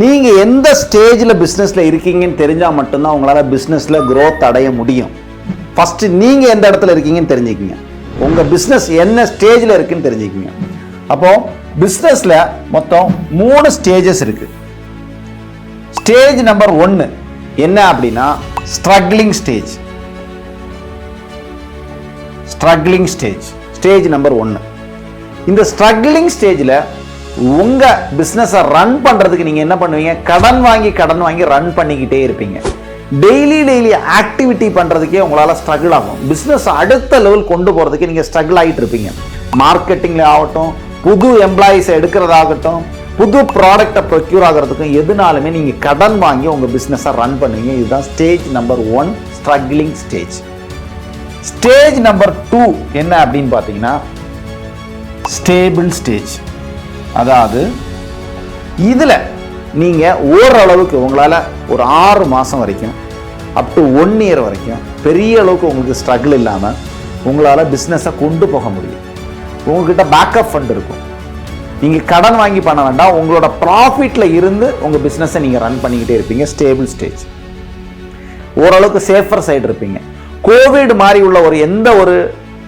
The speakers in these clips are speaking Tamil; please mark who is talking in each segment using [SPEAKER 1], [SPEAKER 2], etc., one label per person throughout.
[SPEAKER 1] நீங்கள் எந்த ஸ்டேஜில் பிஸ்னஸில் இருக்கீங்கன்னு தெரிஞ்சால் மட்டும்தான் உங்களால் பிஸ்னஸில் க்ரோத் அடைய முடியும். ஃபஸ்ட்டு நீங்கள் எந்த இடத்துல இருக்கீங்கன்னு தெரிஞ்சுக்கிங்க. உங்கள் பிஸ்னஸ் என்ன ஸ்டேஜில் இருக்குன்னு தெரிஞ்சுக்கிங்க. அப்போது பிஸ்னஸில் மொத்தம் மூணு ஸ்டேஜஸ் இருக்குது ஸ்டேஜ் நம்பர் ஒன்று என்ன அப்படின்னா struggling stage struggling stage stage number ஒன்று இந்த ஸ்ட்ரகிளிங் ஸ்டேஜில் உங்கள் பிஸ்னஸை ரன் பண்ணுறதுக்கு நீங்கள் என்ன பண்ணுவீங்க? கடன் வாங்கி கடன் வாங்கி ரன் பண்ணிக்கிட்டே இருப்பீங்க. டெய்லி டெய்லி ஆக்டிவிட்டி பண்ணுறதுக்கே உங்களால் ஸ்ட்ரகிள் ஆகும். பிஸ்னஸ் அடுத்த லெவல் கொண்டு போகிறதுக்கு நீங்கள் ஸ்ட்ரகிள் ஆகிட்டு இருப்பீங்க. மார்க்கெட்டிங்கில் ஆகட்டும் புது எம்ப்ளாயீஸை எடுக்கிறதாகட்டும் புது ப்ராடக்டை ப்ரொக்யூர் ஆகிறதுக்கும் எதுனாலுமே நீங்கள் கடன் வாங்கி உங்கள் பிஸ்னஸை ரன் பண்ணுவீங்க. இதுதான் stage number one struggling stage stage number two என்ன அப்படின்னு பார்த்தீங்கன்னா ஸ்டேபிள் ஸ்டேஜ் அதாவது இதில் நீங்கள் ஓரளவுக்கு உங்களால் ஒரு ஆறு மாதம் வரைக்கும் அப் டு ஒன் இயர் வரைக்கும் பெரிய அளவுக்கு உங்களுக்கு ஸ்ட்ரகிள் இல்லாமல் உங்களால் பிஸ்னஸை கொண்டு போக முடியும். உங்ககிட்ட பேக்கப் ஃபண்ட் இருக்கும். நீங்கள் கடன் வாங்கி பண்ண வேண்டாம். உங்களோட ப்ராஃபிட்டில் இருந்து உங்கள் பிஸ்னஸை நீங்கள் ரன் பண்ணிக்கிட்டே இருப்பீங்க. ஸ்டேபிள் ஸ்டேஜ் ஓரளவுக்கு சேஃபர் சைடு இருப்பீங்க. கோவிட் மாதிரி உள்ள ஒரு எந்த ஒரு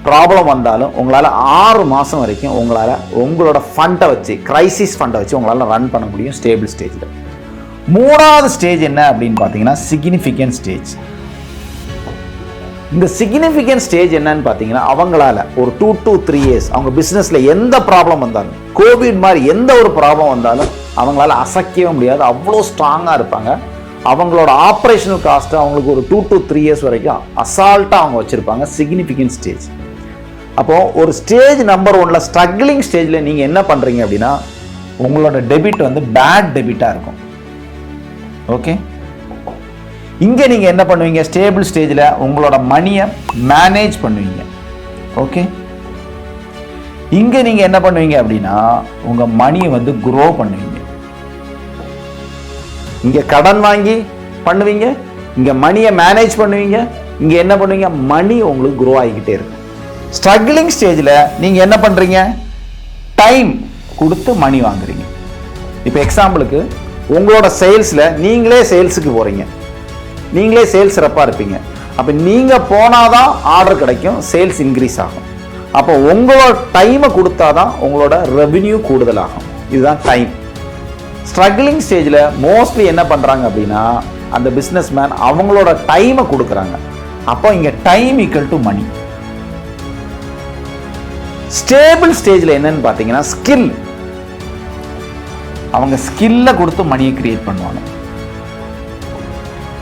[SPEAKER 1] ப்ராப்ளம் வந்தாலும் உங்களால் ஆறு மாதம் வரைக்கும் உங்களால் உங்களோட ஃபண்டை வச்சு க்ரைசிஸ் ஃபண்டை வச்சு உங்களால் ரன் பண்ண முடியும் ஸ்டேபிள் ஸ்டேஜில் மூணாவது ஸ்டேஜ் என்ன அப்படின்னு பார்த்தீங்கன்னா சிக்னிஃபிகன்ட் ஸ்டேஜ் இந்த சிக்னிஃபிகன்ட் ஸ்டேஜ் என்னன்னு பார்த்தீங்கன்னா அவங்களால ஒரு டூ டு த்ரீ இயர்ஸ் அவங்க பிஸ்னஸில் எந்த ப்ராப்ளம் வந்தாலும் கோவிட் மாதிரி எந்த ஒரு ப்ராப்ளம் வந்தாலும் அவங்களால அசைக்கவே முடியாது. அவ்வளோ ஸ்ட்ராங்காக இருப்பாங்க. அவங்களோட ஆப்ரேஷனல் காஸ்ட்டு அவங்களுக்கு ஒரு டூ டு த்ரீ இயர்ஸ் வரைக்கும் அசால்ட்டாக அவங்க வச்சுருப்பாங்க சிக்னிஃபிகன்ட் ஸ்டேஜ் அப்போது ஒரு ஸ்டேஜ் நம்பர் ஒன்ல ஸ்ட்ரகிளிங் ஸ்டேஜில் நீங்கள் என்ன பண்ணுறீங்க அப்படின்னா உங்களோட டெபிட் வந்து பேட் டெபிட்டாக இருக்கும். ஓகே இங்கே நீங்கள் என்ன பண்ணுவீங்க? ஸ்டேபிள் ஸ்டேஜில் உங்களோட மணியை மேனேஜ் பண்ணுவீங்க. ஓகே இங்கே நீங்கள் என்ன பண்ணுவீங்க அப்படின்னா உங்கள் மணியை வந்து குரோ பண்ணுவீங்க. இங்கே கடன் வாங்கி பண்ணுவீங்க. இங்கே மணியை மேனேஜ் பண்ணுவீங்க. இங்கே என்ன பண்ணுவீங்க? மணி உங்களுக்கு குரோ ஆகிக்கிட்டே இருக்கும். ஸ்ட்ரகிளிங் ஸ்டேஜில் நீங்கள் என்ன பண்ணுறீங்க டைம் கொடுத்து மணி வாங்குறீங்க. இப்போ எக்ஸாம்பிளுக்கு உங்களோட சேல்ஸில் நீங்களே சேல்ஸுக்கு போகிறீங்க நீங்களே சேல்ஸ் சிறப்பாக இருப்பீங்க. அப்போ நீங்கள் போனால் தான் ஆர்டர் கிடைக்கும் சேல்ஸ் இன்க்ரீஸ் ஆகும். அப்போ உங்களோட டைமை கொடுத்தாதான் உங்களோட ரெவென்யூ கூடுதலாகும். இதுதான் டைம் ஸ்ட்ரகிளிங் ஸ்டேஜில் மோஸ்ட்லி என்ன பண்ணுறாங்க அப்படின்னா அந்த பிஸ்னஸ் மேன் அவங்களோட டைமை கொடுக்குறாங்க. அப்போ இங்கே time equal to money stable ஸ்டேஜில் என்னன்னு பார்த்தீங்கன்னா ஸ்கில் அவங்க ஸ்கில்லை கொடுத்து மணியை கிரியேட் பண்ணுவாங்க.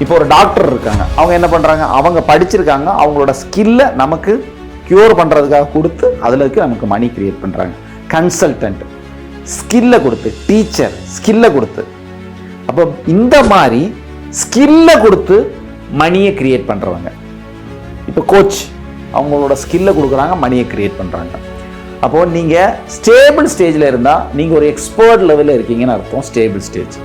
[SPEAKER 1] இப்போ ஒரு டாக்டர் இருக்காங்க. அவங்க என்ன பண்ணுறாங்க அவங்க படிச்சிருக்காங்க. அவங்களோட ஸ்கில்லை நமக்கு க்யூர் பண்ணுறதுக்காக கொடுத்து அதில் இருக்க நமக்கு மணி கிரியேட் பண்ணுறாங்க கன்சல்டன்ட் ஸ்கில்லை கொடுத்து டீச்சர் ஸ்கில்லை கொடுத்து. அப்போ இந்த மாதிரி ஸ்கில்லை கொடுத்து மணியை கிரியேட் பண்ணுறவங்க இப்போ கோச் அவங்களோட ஸ்கில்லை கொடுக்குறாங்க மணியை கிரியேட் பண்ணுறாங்க அப்போது நீங்கள் ஸ்டேபிள் ஸ்டேஜில் இருந்தால் நீங்கள் ஒரு எக்ஸ்பர்ட் லெவலில் இருக்கீங்கன்னு அர்த்தம் ஸ்டேபிள் ஸ்டேஜ்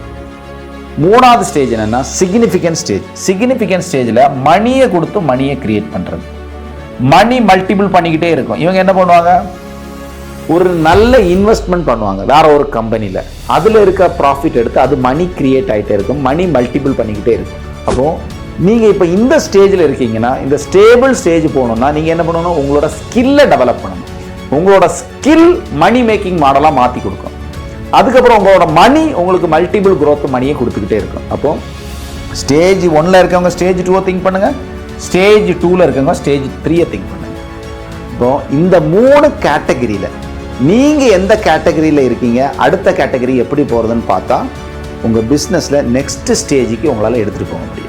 [SPEAKER 1] மூணாவது ஸ்டேஜ் என்னன்னா சிக்னிஃபிகன்ட் ஸ்டேஜ் சிக்னிஃபிகன்ட் ஸ்டேஜில் மணியை கொடுத்து மணியை கிரியேட் பண்ணுறது மணி மல்டிபிள் பண்ணிக்கிட்டே இருக்கும். இவங்க என்ன பண்ணுவாங்க? ஒரு நல்ல இன்வெஸ்ட்மெண்ட் பண்ணுவாங்க வேற ஒரு கம்பெனியில் அதில் இருக்க ப்ராஃபிட் எடுத்து அது மணி கிரியேட் ஆகிட்டே இருக்கும். மணி மல்டிபிள் பண்ணிக்கிட்டே இருக்கும். அப்போது நீங்கள் இப்போ இந்த ஸ்டேஜில் இருக்கீங்கன்னா இந்த ஸ்டேபிள் ஸ்டேஜ் போகணுன்னா நீங்கள் என்ன பண்ணணும்? உங்களோட ஸ்கில்லை டெவலப் பண்ணணும். உங்களோட ஸ்கில் மணி மேக்கிங் மாடலாக மாற்றி கொடுக்கும். அதுக்கப்புறம் உங்களோட மணி உங்களுக்கு மல்டிபிள் க்ரோத் மணியை கொடுத்துக்கிட்டே இருக்கும். அப்போ ஸ்டேஜ் ஒன்ல இருக்கவங்க ஸ்டேஜ் டூவை திங்க் பண்ணுங்க. ஸ்டேஜ் டூவில் இருக்கவங்க ஸ்டேஜ் த்ரீயை திங்க் பண்ணுங்க. இப்போ இந்த மூணு கேட்டகரியில் நீங்கள் எந்த கேட்டகரியில் இருக்கீங்க? அடுத்த கேட்டகரி எப்படி போகிறதுன்னு பார்த்தா உங்கள் பிஸ்னஸில் நெக்ஸ்ட் ஸ்டேஜுக்கு உங்களால் எடுத்துகிட்டு போக முடியும்.